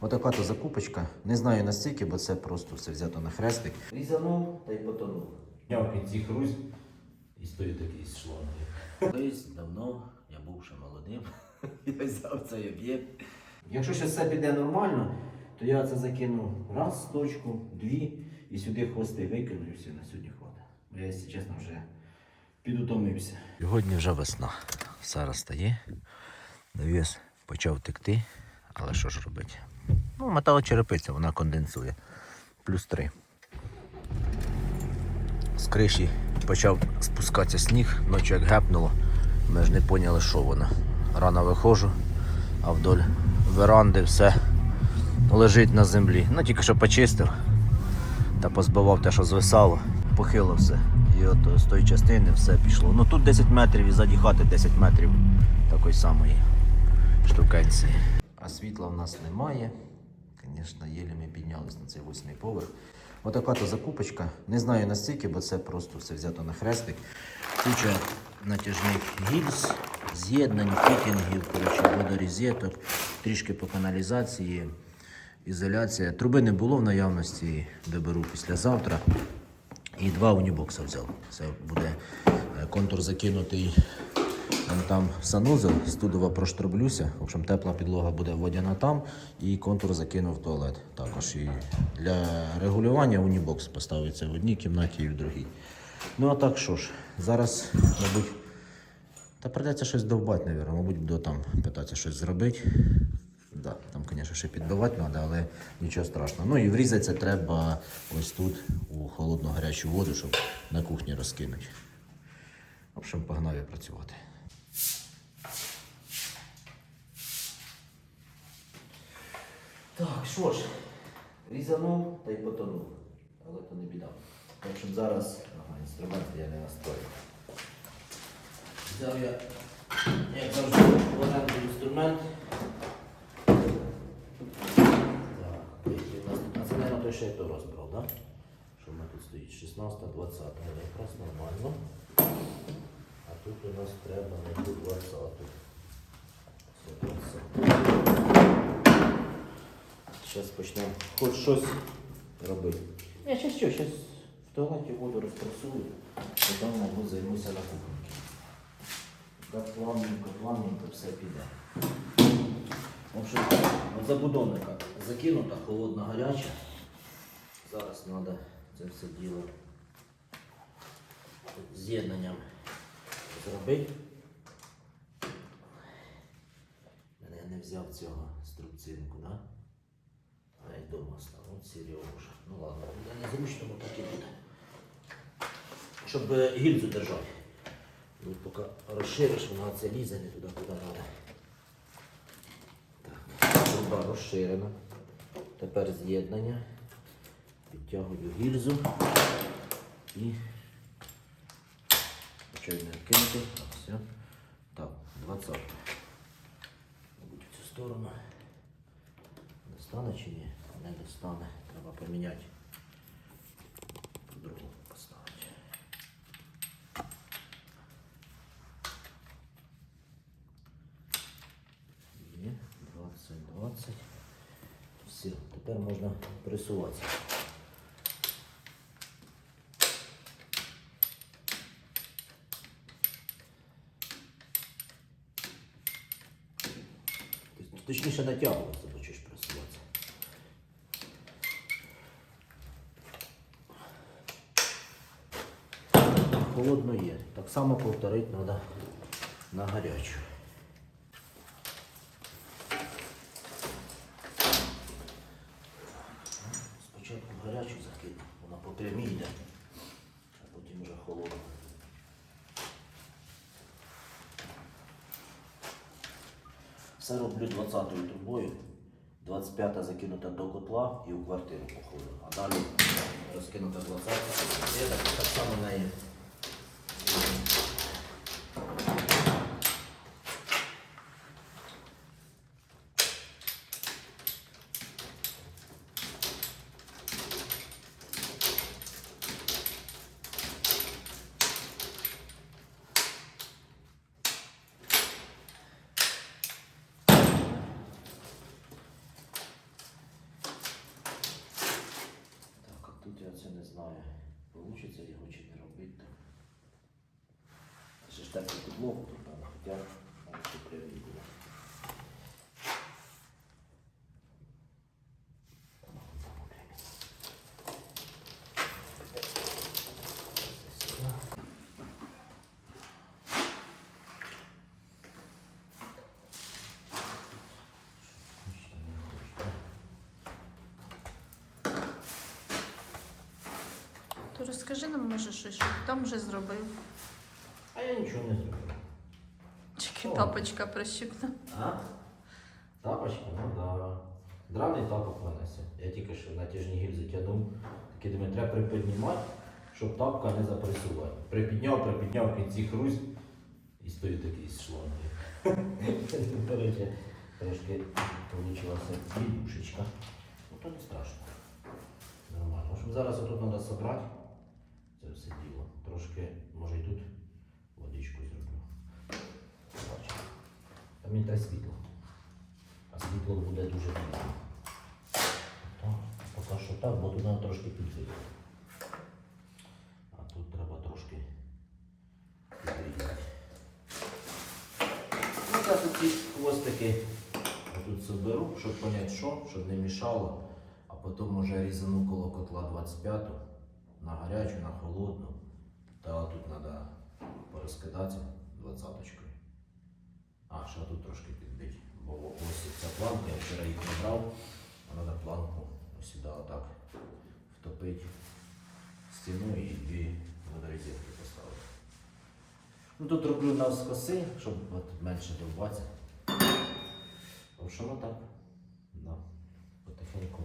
Отака то закупочка. Не знаю настільки, бо це просто все взято на хрестик. Різанув та й потонув. Я в кінці хрусь і стою такий з шлангою. Колись давно я був ще молодим. Я взяв цей об'єкт. Якщо ще все піде нормально, то я це закину раз, точку, дві, і сюди хвости викину, і все на сьогодні хватить. Бо я, якщо чесно, вже підутомився. Сьогодні вже весна. Зараз стає. Навіс почав текти, але що ж робити? Ну, металочерепиця, вона конденсує. Плюс три. З криші почав спускатися сніг, ночі як гепнуло. Ми ж не поняли, що воно. Рано виходжу, а вдоль веранди все лежить на землі. Ну тільки що почистив та позбивав те, що звисало, похило все. І от з тої частини все пішло. Ну тут 10 метрів і ззаді хати 10 метрів такої самої штукенції. Світла в нас немає. Звісно, єлі ми піднялись на цей восьмий поверх. Отака то закупочка. Не знаю настільки, бо це просто все взято на хрестик. Куча натяжних гільз, з'єднань, фітінгів, коротше, водорізеток, трішки по каналізації, ізоляція. Труби не було в наявності, доберу післязавтра. І два унібокса взяв. Це буде е, контур закинутий Вон там санузел, студова проштроблюся. В общем, тепла підлога буде водяна там і контур закинув в туалет. Також і для регулювання унібокс поставиться в одній кімнаті і в другій. Ну а так що ж, зараз, мабуть, та придеться щось довбати, мабуть. Мабуть, буду там питатися щось зробити. Да, там, звісно, ще підбивати треба, але нічого страшного. Ну і врізатися треба ось тут, у холодну гарячу воду, щоб на кухні розкинути. В общем, погнав я працювати. Так, що ж, різанув та й потонув. Але то не біда. В общем, зараз ага, інструмент я не настрою. Взяв я, як завжди, оренду інструмент. Той, що я розбрав? Да? Що в мене тут стоїть? 16, 20, якраз нормально. А тут у нас треба не 20. Це 20. Зараз почнемо хоч щось робити. Я ще що, зараз в туалеті воду розпресую, потім, мабуть, займуся на кухні. Так плавненько, плавненько все піде. От забудовника закинута, холодна гаряча. Зараз треба це все діло з'єднанням зробити. Я не взяв цього струбцинку, да? Й дома став. От Сережа. Ну ладно, буде незручно, бо так і буде. Щоб е, гільзу держати. Ну, поки розшириш, вона це лізе не туди, куди треба. Так, труба розширена. Тепер з'єднання. Підтягую гільзу і не кинути? Все. Так, 20. Мабуть, в цю сторону. Достане чи ні? Не достане. Треба поміняти. По-другому поставити. Є, 20, 20. Все, тепер можна присуватися. Точніше натягуватися, бо чого ж просуватися. Холодно є. Так само повторити треба на гарячу. Спочатку гарячу закину, вона по прямій йде, а потім вже холодно. Все роблю 20-ю трубою, 25-та закинута до котла і у квартиру походу. А далі розкинута 20-та. Так, так само неї. Знаю, вийде його чи не робити. Це ж теплий підлогу тут треба, хоча навіть тут прямі було. Там, там окремі. Сюди. Ще не хочу. То розкажи нам, може, щось, що ти там вже зробив. А я нічого не зробив. Тільки О. тапочка прищукна. А? Тапочка, ну да. Драний тапок винесе. Я тільки що натяжні гільзи тягнув. Такі думаю, треба припіднімати, щоб тапка не запресувати. Припідняв, припідняв в кінці хрусь і стою такий з шлангою. Трошки получилася бідушечка. Ну то не страшно. Нормально. Общем, зараз отут треба собрати це все діло. Трошки, може і тут водичку зроблю. Бачите. Там мені треба світло. А світло буде дуже пізно. Поки що так, бо тут треба трошки підвищити. А тут треба трошки підрізати. Ну так, ці хвостики тут соберу, щоб зрозуміти, що, щоб не мішало. А потім може різану коло котла 25 на гарячу, на холодну. Та тут треба порозкидатися 20-очкою. А, ще тут трошки підбити. Бо ось ця планка, я вчора їх набрав, а треба планку ось сюди отак втопити стіну і дві водорозетки поставити. Ну тут роблю навскоси, щоб от менше довбатися. Общем, отак. Да. Потихеньку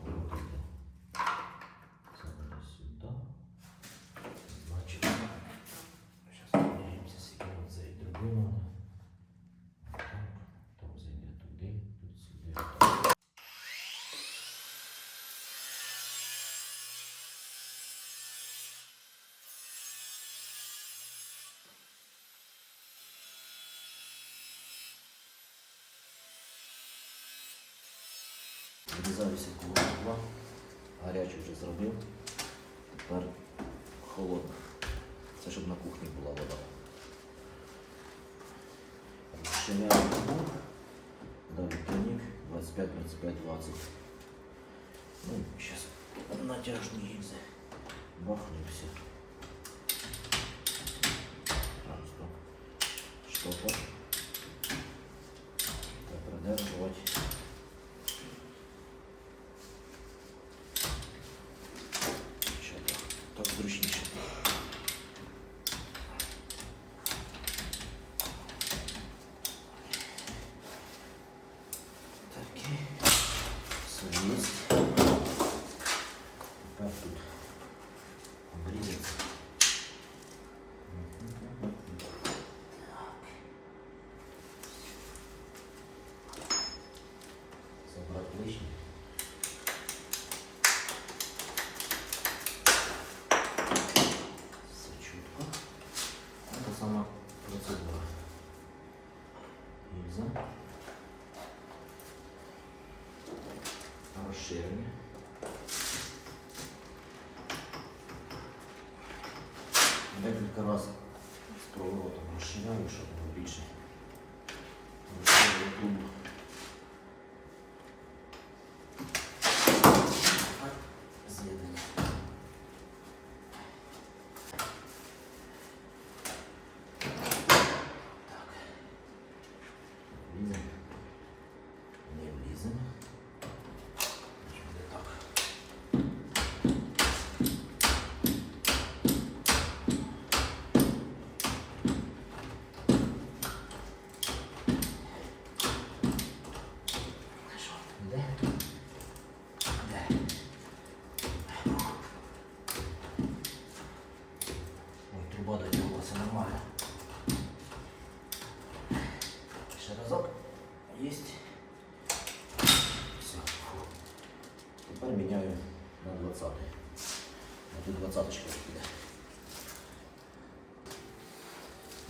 Вирізаюся коло котла. Гарячу вже зробив. Тепер холодно. Це щоб на кухні була вода. Розширяю трубу. Далі тонік 25, 25, 20. Ну, зараз натяжні гільзи. Бахну і все. Так, стоп. Штопор. Зручніше. Так, і все є. Тепер тут обрізати. Забрати лишнє. Все чутко. Це сама процедура. Гільза. Розширення. Декілька разів з проворотом розширяю, щоб було більше. Розширюю трубу. Так, з'єднання. Влізем. Не влізем. Значить, буде так. Ну що, Де? Де? Ой, труба дотягнулася нормально. Ще разок. Есть. Все. Фу. Тепер міняю на 20. А тут 20 піде.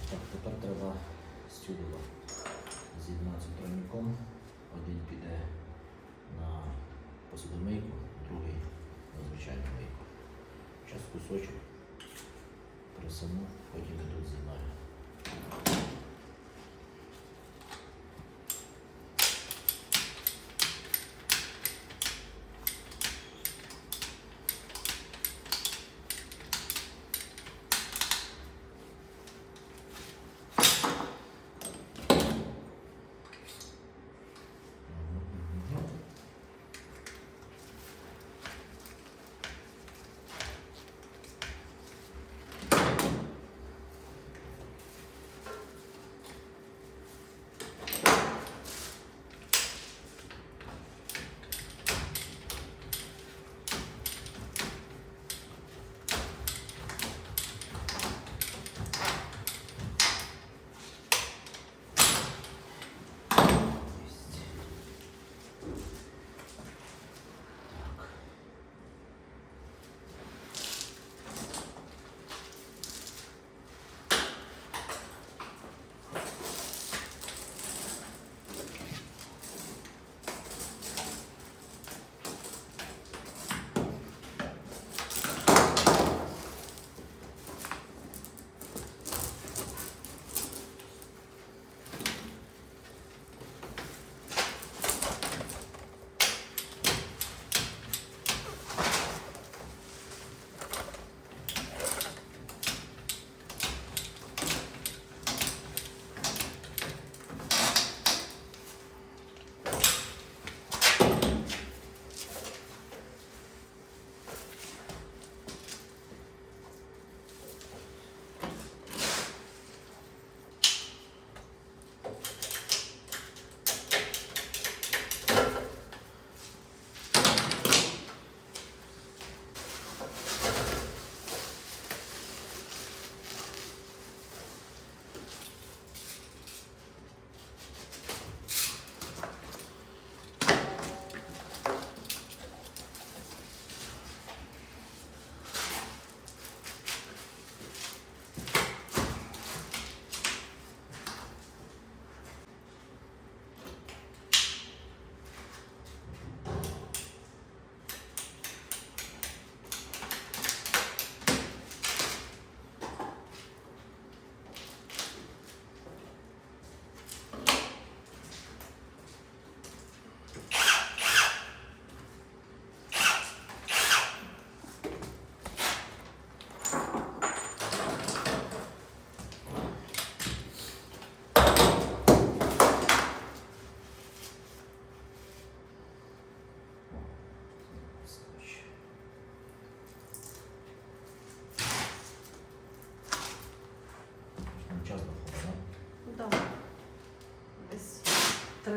Так, тепер треба стюдово з'єднатися тройником. Один піде на посудомийку, другий на звичайну мийку. Зараз кусочок присану, потім йдуть зимою. Час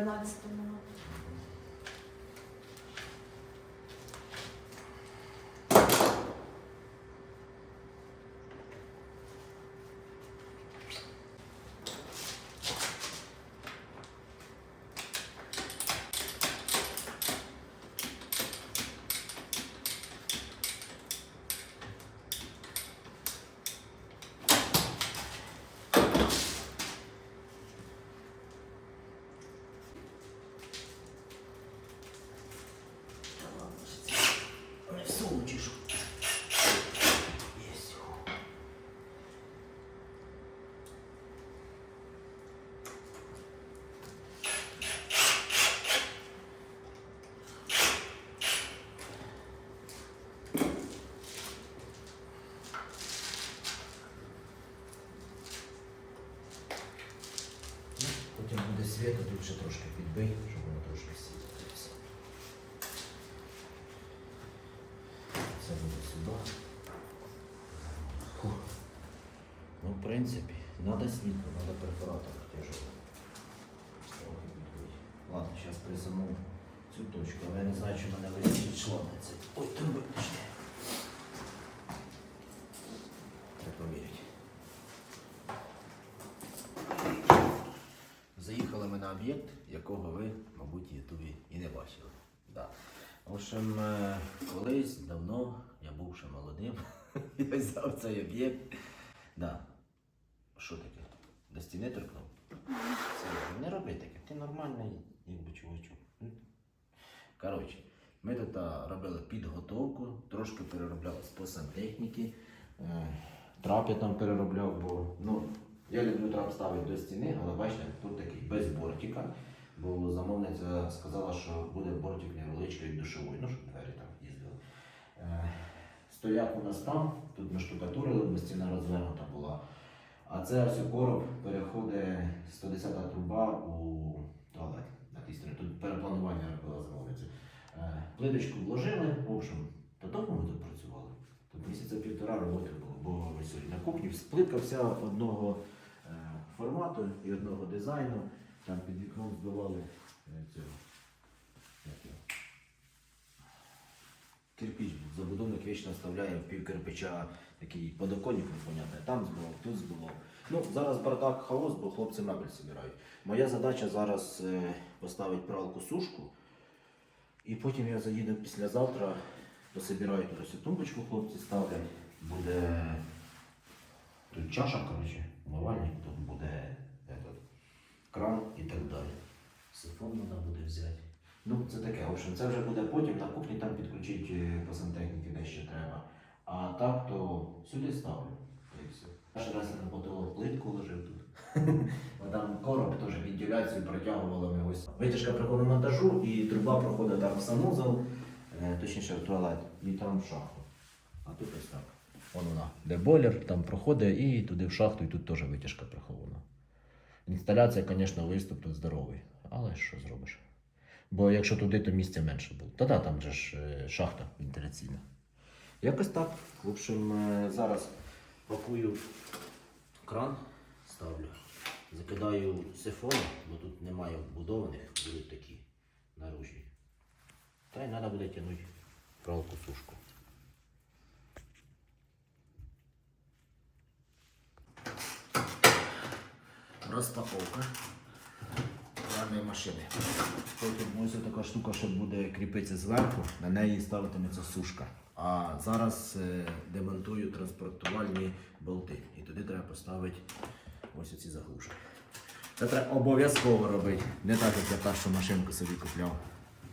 nova situação Світло, тут ще трошки підбий, щоб воно трошки світилося. Це буде сюди. Фух. Ну, в принципі, треба світло, треба перфоратор тяжелий. Ладно, зараз призаму цю точку, але я не знаю, чи мене висить шланець. Ой, труби пішли. Треба поміряти. Заїхали ми на об'єкт, якого ви, мабуть, Ютубі і не бачили. Да. В общем, е, колись давно я був ще молодим, я взяв цей об'єкт. Да. Що таке? До стіни торкнув? Серйозно, не роби таке, ти нормальний, якби чувачок. Коротше, Ми тут робили підготовку, трошки переробляли по сантехніки. Е, Трап там переробляв, бо ну, я люблю трап ставити до стіни, але бачите, тут такий без бортика. Бо замовниця сказала, що буде бортик невеличкий душовий, ну щоб двері там їздили. Е, Стояк у нас там, тут ми штукатурили, бо стіна розвернута була. А це ось короб переходить 110-та труба у туалет. На тій стороні. Тут перепланування робила замовниця. Е, Плиточку вложили, в общем, та довго ми тут працювали. Тут місяця півтора роботи було, бо на кухні плитка вся одного формату і одного дизайну. Там під вікном збивали е, цього. Кирпіч. Забудовник вічно вставляє в пів кирпича такий подоконник непонятний. Там збивав, тут збивав. Ну, зараз бардак хаос, бо хлопці мебель збирають. Моя задача зараз е, поставити пралку сушку. І потім я заїду післязавтра, пособираю тут тумбочку, хлопці ставлять. Буде тут чаша, коротше, умивальник, тут буде этот, кран і так далі. Сифон треба буде взяти. Ну, це таке, в общем, це вже буде потім на кухні там підключити е, по сантехніки де ще треба. А так, то сюди ставлю. Та й все. Перший раз я на потолок плитку ложив тут. Там короб теж вентиляцію протягували ми ось. Витяжка монтажу і труба проходить там в санузел, е, точніше в туалет, і там в шахту. А тут ось так. Вон вона, де бойлер, там проходить і туди в шахту, і тут теж витяжка прихована. Інсталяція, звісно, виступ тут здоровий, але що зробиш? Бо якщо туди, то місця менше було. Та да, там же ж е, шахта вентиляційна. Якось так. В общем, е, зараз пакую кран, ставлю, закидаю сифони, бо тут немає вбудованих, будуть такі наружні. Та й треба буде тягнути пралку сушку. Розпаковка пральної машини. Потім ось така штука, що буде кріпитися зверху, на неї ставитиметься сушка. А зараз е, демонтую транспортувальні болти. І туди треба поставити ось оці заглушки. Це треба обов'язково робити. Не так, як я першу машинку собі купляв.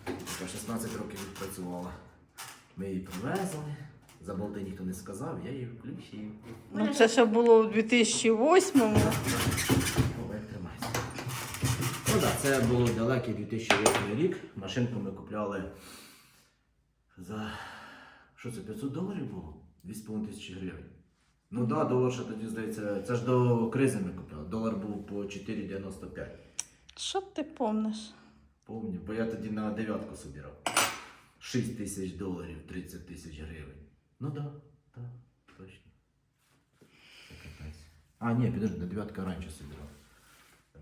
Яка 16 років відпрацювала. Ми її привезли. За болти ніхто не сказав, я її включив. Ну, це ще було у 2008-му. Ой, тримайся. Ну так, це було далекий 2008 рік. Машинку ми купляли за. Що це, 500 доларів було? 2,5 тисячі гривень. Ну так, да, долар ще тоді здається. Це ж до кризи ми купляли. Долар був по 4,95. Що ти помниш? Помню, бо я тоді на дев'ятку собирав. 6 тисяч доларів, 30 тисяч гривень. Ну да, так, точно. А, ні, підожди, на дев'ятку я раніше собирав.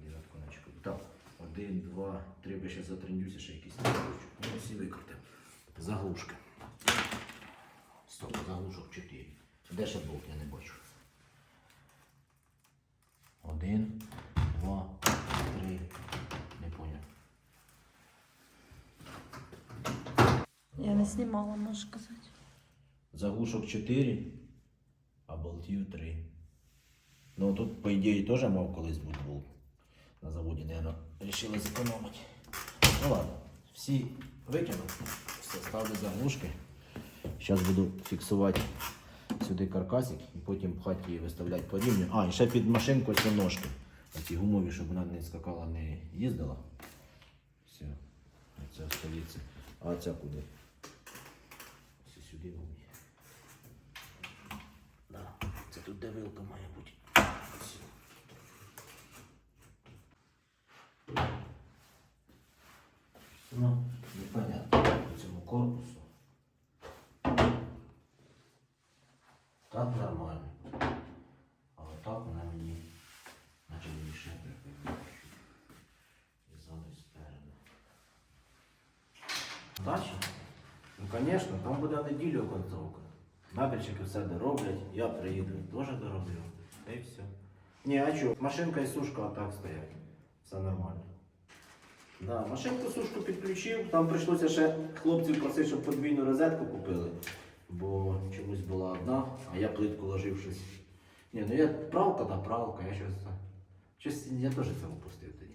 Дев'ятку раніше. Так, один, два, три, бо ще затрендюся, ще якісь. Ну, всі викрутив. Заглушки. Стоп, заглушок 4. Де ще болт, я не бачу. Один, два, три. Не поняв. Я не знімала, можеш казати. Заглушок 4, а болтів 3. Ну тут, по ідеї, теж мав колись бути болт. На заводі, наверное, вирішили зекономити. Ну ладно, всі викинув. Все, ставлю заглушки. Зараз буду фіксувати сюди каркасик і потім в хаті виставляти по рівню. А, і ще під машинку ці ножки. Ці гумові, щоб вона не скакала, не їздила. Все, це остається. А ця куди? Сюди мабуть. тут де вилка має бути. Ось. Ну, непонятно по цьому корпусу. Так нормально. А отак вона мені наче мені ще І ззаду і спереду. Дача? Ну, звісно, там буде в неділю оконцовка. Мебельщики все дороблять, я приїду, теж дороблю. Та й все. Ні, а що, машинка і сушка отак стоять. Все нормально. Да, машинку сушку підключив, там прийшлося ще хлопців просити, щоб подвійну розетку купили. Бо чомусь була одна, а я плитку ложив щось. Ні, ну я пралка та пралка, я щось. Щось я теж це упустив тоді.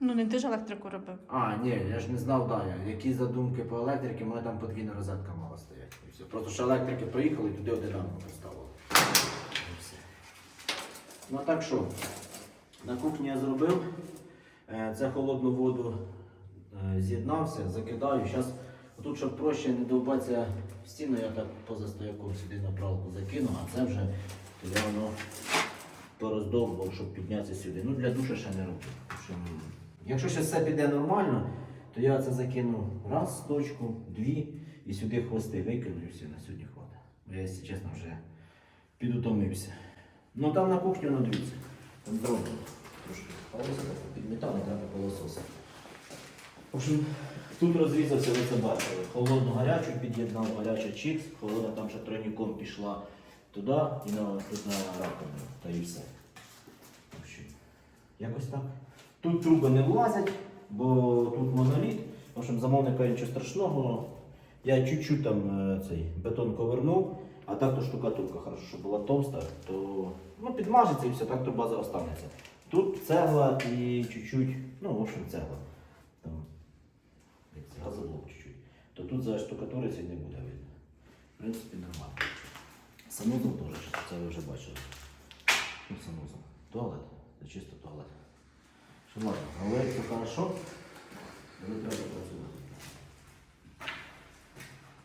Ну не ти ж електрику робив. А, ні, я ж не знав, да, які задумки по електриці, мене там подвійна розетка мала стояти. Все. Просто що електрики поїхали, туди одинамку поставили. Ну а так що, на кухні я зробив. Е, Це холодну воду е, з'єднався, закидаю. Зараз тут, щоб проще не довбатися в стіну, я так поза стояком сюди на пралку закину, а це вже я воно пороздовбував, щоб піднятися сюди. Ну для душа ще не роблю. Якщо ще все піде нормально, то я це закину раз точку, дві і сюди хвости викину і все, на сьогодні хватить. Я, якщо чесно, вже підутомився. Ну там на кухню, ну дивіться, там зроблено. Трошки полоса підмітали, треба полососа. В общем, тут розрізався, ви це бачили. Холодну гарячу під'єднав, гаряча чікс, холодна там ще тройником пішла туди і на, тут на раковину, та і все. В общем, якось так. Тут труби не влазять, бо тут моноліт. В общем, замовника нічого страшного. Я чуть-чуть там е, цей бетон ковернув, а так то штукатурка хорошо, що була товста, то ну, підмажеться і все, так то база останеться. Тут цегла і чуть-чуть, ну, в общем, цегла. Там, газоблок чуть-чуть. То тут за штукатурицей не буде видно. В принципі, нормально. Санузел теж, це ви вже бачили. Ну, санузел. Туалет. Це чисто туалет. Що ладно, говорить все хорошо, але треба працювати.